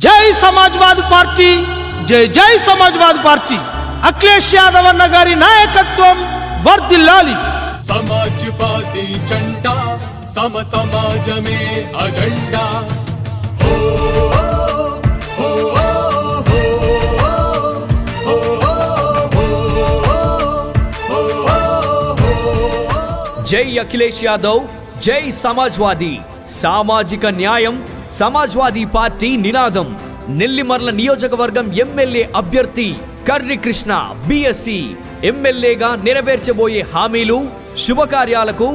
జై సమాజ్వాద్ పార్టీ జై జై సమాజ్వాద్ పార్టీ. అఖిలేష్ యాదవ్ అన్న గారి నాయకత్వం వర్ధిల్లాలి. సమాజ్వాదీ జెండా సమ సమాజమే అజెండా. జై అఖిలేష్ యాదవ్ జై సమాజ్వాదీ. సామాజిక న్యాయం సమాజ్వాదీ పార్టీ నినాదం. నెల్లిమర్ల నియోజకవర్గం ఎమ్మెల్యే అభ్యర్థి కర్రి కృష్ణ బిఎస్సి ఎమ్మెల్యేగా నెరవేర్చబోయే హామీలు శుభకార్యాలకు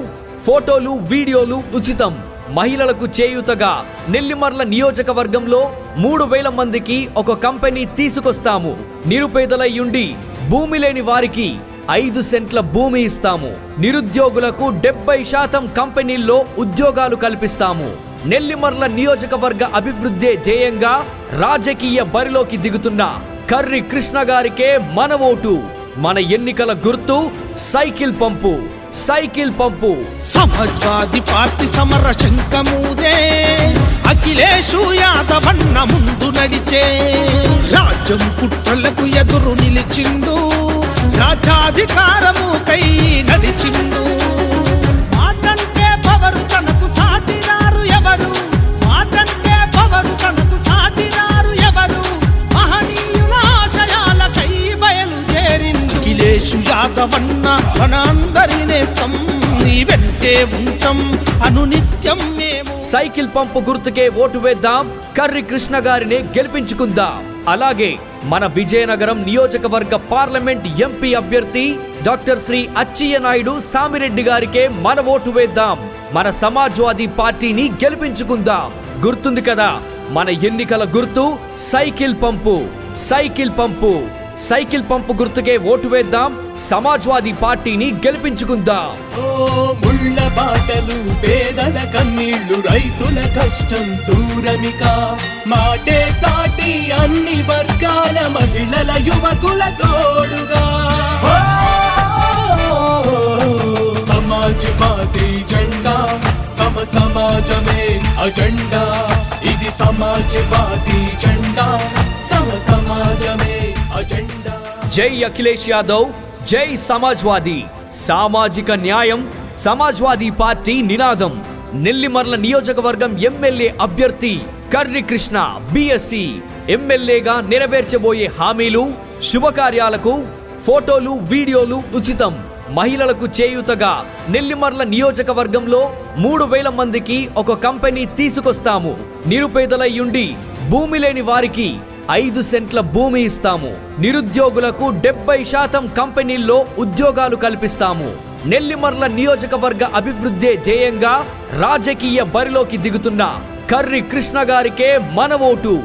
ఫోటోలు వీడియోలు ఉచితం. మహిళలకు చేయూతగా నెల్లిమర్ల నియోజకవర్గంలో మూడు వేల మందికి ఒక కంపెనీ తీసుకొస్తాము. నిరుపేదలయ్యుండి భూమి లేని వారికి ఐదు సెంట్ల భూమి ఇస్తాము. నిరుద్యోగులకు డెబ్బై శాతం కంపెనీల్లో ఉద్యోగాలు కల్పిస్తాము. నెల్లిమర్ల నియోజకవర్గ అభివృద్ధే ధ్యేయంగా రాజకీయ బరిలోకి దిగుతున్న కర్రి కృష్ణ గారికే మన ఓటు మన ఎన్నికల గుర్తు సైకిల్ పంపు. సైకిల్ పంపు. సమాజ్వాది పార్టీ సమర శంఖమూదే. అఖిలేషు యాదవన్న ముందు నడిచే. రాజ్యం కుట్రలకు ఎదురు నిలిచిండు. రాజ్యాధికారము కై నడిచిండు. మాటంటే పవరు తనకు సాటిరారు ఎవరు? మాటంటే పవరు తనకు సాటిరారు ఎవరు? మహనీయుల ఆశయాలకై బయలుదేరిండు. అఖిలేషు యాదవన్న మన నేస్తం నీ వెంటే ఉంటాం. అనునిత్యం మేము సైకిల్ పంపు గుర్తుకే ఓటు వేద్దాం. కర్రి కృష్ణ గారిని గెలిపించుకుందాం. అలాగే మన విజయనగరం నియోజకవర్గ పార్లమెంట్ ఎంపీ అభ్యర్థి డాక్టర్ శ్రీ అచ్చయ్య నాయుడు సామిరెడ్డి గారికే మన ఓటు వేద్దాం. మన సమాజ్వాదీ పార్టీని గెలిపించుకుందాం. గుర్తుంది కదా మన ఎన్నికల గుర్తు cycle pump cycle pump. Cycle pump గుర్తుకే ఓటు వేద్దాం. సమాజ్వాదీ పార్టీని గెలిపించుకుందాం. ఓ ముళ్ళ బాటలు పేదల కన్నీళ్ళు రైతుల కష్టం దూరమిక. మాటే సాటి అన్ని వర్గాల మహిళల యువకుల తోడుగా. సమాజ్వాదీ జెండా సమ సమాజమే అజెండా. ఇది సమాజ్వాదీ జెండా. జై అఖిలేష్ యాదవ్ జై సమాజ్వాదీ. సామాజిక న్యాయం సమాజ్వాదీ పార్టీ నినాదం. నెల్లిమర్ల నియోజకవర్గం ఎమ్మెల్యే అభ్యర్థి కర్రి కృష్ణ బిఎస్సి. ఎమ్మెల్యేగా నెరవేర్చబోయే హామీలు శుభకార్యాలకు ఫోటోలు వీడియోలు ఉచితం. మహిళలకు చేయూతగా నెల్లిమర్ల నియోజకవర్గంలో మూడు వేల మందికి ఒక కంపెనీ తీసుకొస్తాము. నిరుపేదలయ్యుండి భూమి లేని వారికి ఐదు సెంట్ల భూమి ఇస్తాము. నిరుద్యోగులకు డెబ్బై శాతం కంపెనీల్లో ఉద్యోగాలు కల్పిస్తాము. నెల్లిమర్ల నియోజకవర్గ అభివృద్ధే ధ్యేయంగా రాజకీయ బరిలోకి దిగుతున్న కర్రి కృష్ణ గారికే మన ఓటు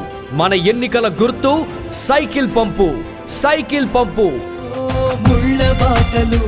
మన ఎన్నికల గుర్తు సైకిల్ పంపు సైకిల్ పంపు. బాటలు